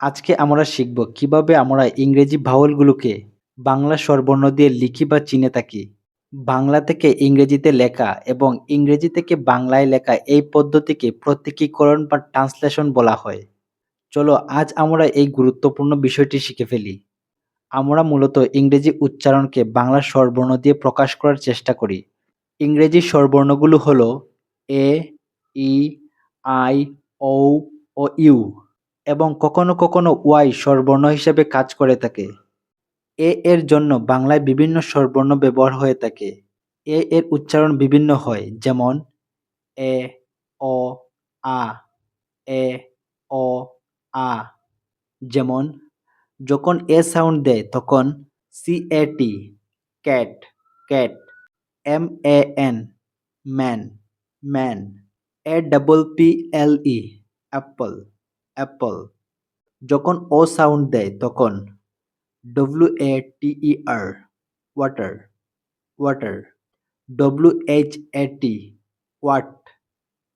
আজকে আমরা শিখব কীভাবে আমরা ইংরেজি ভাওয়েলগুলোকে বাংলা স্বরবর্ণ দিয়ে লিখি বা চিনে থাকি। বাংলা থেকে ইংরেজিতে লেখা এবং ইংরেজি থেকে বাংলায় লেখা এই পদ্ধতিকে প্রতীকীকরণ বা ট্রান্সলেশন বলা হয়। চলো আজ আমরা এই গুরুত্বপূর্ণ বিষয়টি শিখে ফেলি। আমরা মূলত ইংরেজি উচ্চারণকে বাংলা স্বরবর্ণ দিয়ে প্রকাশ করার চেষ্টা করি। ইংরেজি স্বরবর্ণগুলো হলো এ, ই, আই ও ও ইউ। এবং কখনো কখনো ওয়াই স্বরবর্ণ হিসেবে কাজ করে থাকে। এ এর জন্য বাংলায় বিভিন্ন স্বরবর্ণ ব্যবহার হয়ে থাকে। এ এর উচ্চারণ বিভিন্ন হয়, যেমন এ, অ, আ, এ, অ, আ। যেমন, যখন এ সাউন্ড দেয়, তখন C A T, cat cat, M A N, man man, A double P L E, apple. Apple. যখন ও সাউন্ড দেয়, তখন W A T E R, water water, W H A T, what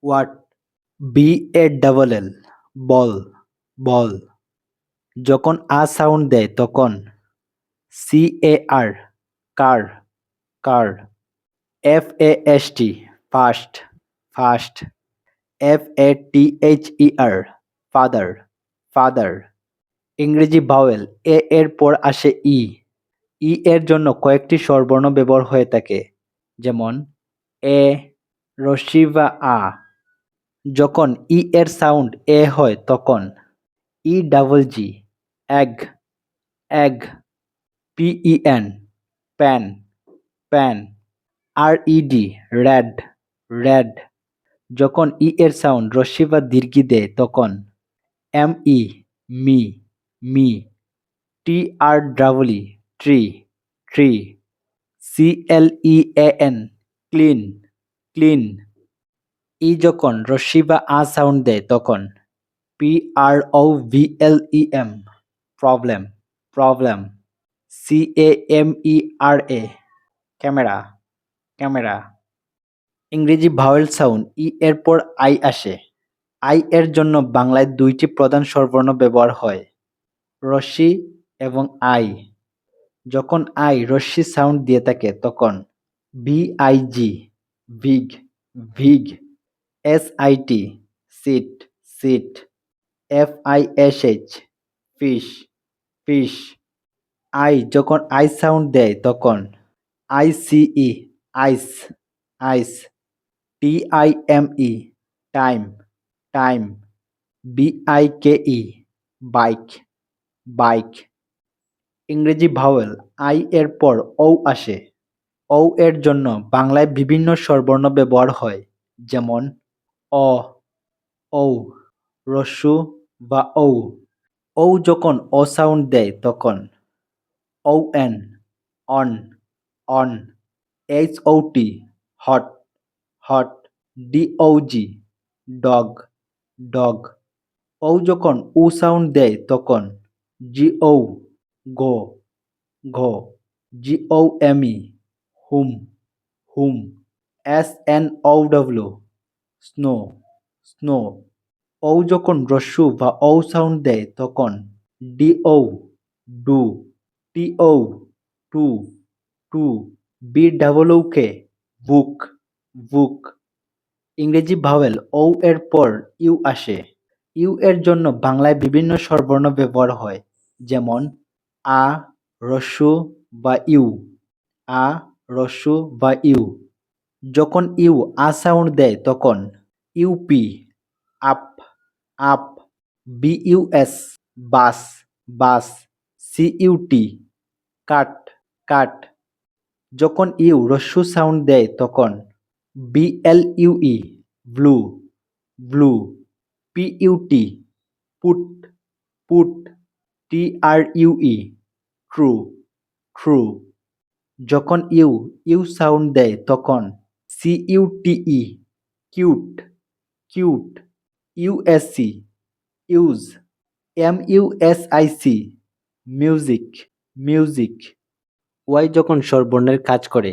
what, B A double L, ball ball. যখন আ sound দেয়, তখন C A R, car car. F A S T, fast fast. F A T H E R father father, ইংরেজি vowel, A এর পর আসে ই। ই এর জন্য কয়েকটি স্বরবর্ণ ব্যবহার হয়ে থাকে, যেমন এ রসি বা আ। যখন ই এর সাউন্ড এ হয়, তখন E double G, egg egg P E N pen pen, R E D red red. যখন ই এর সাউন্ড রস্যি বা দীর্ঘি দেয়, তখন M E me me T R double E tree tree C L E A N clean clean E যখন রস্যি বা আ সাউন্ড দেয়, তখন P R O V L E M problem problem C A M E R A camera camera ইংরেজি vowel sound E এর পর I আসে। আই এর জন্য বাংলায় দুইটি প্রধান স্বরবর্ণ ব্যবহার হয় রস্যি এবং আই। যখন আই রস্যি সাউন্ড দিয়ে থাকে, তখন V I G wig wig S I T sit sit F I S H fish fish I যখন আই সাউন্ড দেয়, তখন I C E ice ice T I M E time time B I K E bike bike. ইংরেজি vowel, I এর পর ও আসে। ও এর জন্য বাংলায় বিভিন্ন স্বরবর্ণ ব্যবহার হয়, যেমন অ, ঔ রস্যু বা ঔ। ও যখন অ সাউন্ড দেয় তখন O N, on on. H O T, hot hot, D O G, dog. Dog. O যখন উ সাউন্ড দেয় তখন জি ও গো, ঘ G O M E home home S N O W, snow snow. O যখন রস্যু বা ও sound দেয় তখন D O do T O to to, B double K book book ইংরেজি ভাওয়েল ও এর পর ইউ আসে। ইউ এর জন্য বাংলায় বিভিন্ন স্বরবর্ণ ব্যবহার হয়, যেমন আ রস্যু বা ইউ। আ রস্যু বা ইউ। যখন ইউ আ সাউন্ড দেয়, তখন U P up up B U S bus bus C U T cut cut. যখন ইউ রস্যু সাউন্ড দেয়, তখন B L U E blue blue P U T put put T R U E true true যখন U you sound দেয়, তখন C U T E cute cute U S C use M U S I C music music Y যখন স্বরবর্ণের কাজ করে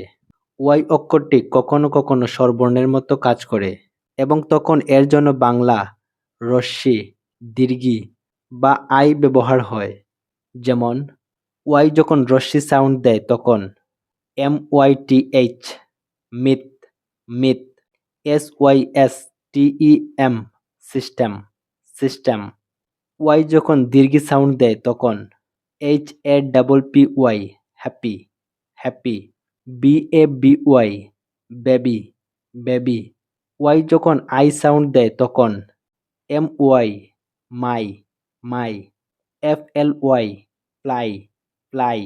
Y অক্ষরটি কখনো কখনো স্বরবর্ণের মতো কাজ করে এবং তখন এর জন্য বাংলা, রশ্মি, দীর্ঘি বা আই ব্যবহার হয়। যেমন, ওয়াই যখন রশ্মি সাউন্ড দেয় তখন M Y T H myth myth S Y S T E M system system Y যখন দীর্ঘ সাউন্ড দেয় তখন H A double P Y, happy happy. B A B Y baby baby Y যখন I sound দেয় তখন M Y my my F L Y fly fly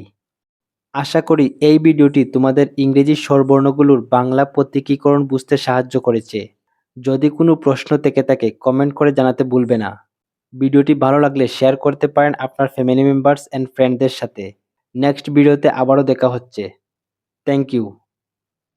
আশা করি এই ভিডিওটি তোমাদের ইংরেজি স্বরবর্ণগুলোর বাংলা প্রতীকীকরণ বুঝতে সাহায্য করেছে। যদি কোনো প্রশ্ন থেকে থাকে কমেন্ট করে জানাতে ভুলবে না। ভিডিওটি ভালো লাগলে শেয়ার করতে পারেন আপনার ফ্যামিলি মেম্বার্স অ্যান্ড ফ্রেন্ডদের সাথে। নেক্সট ভিডিওতে আবারও দেখা হচ্ছে। Thank you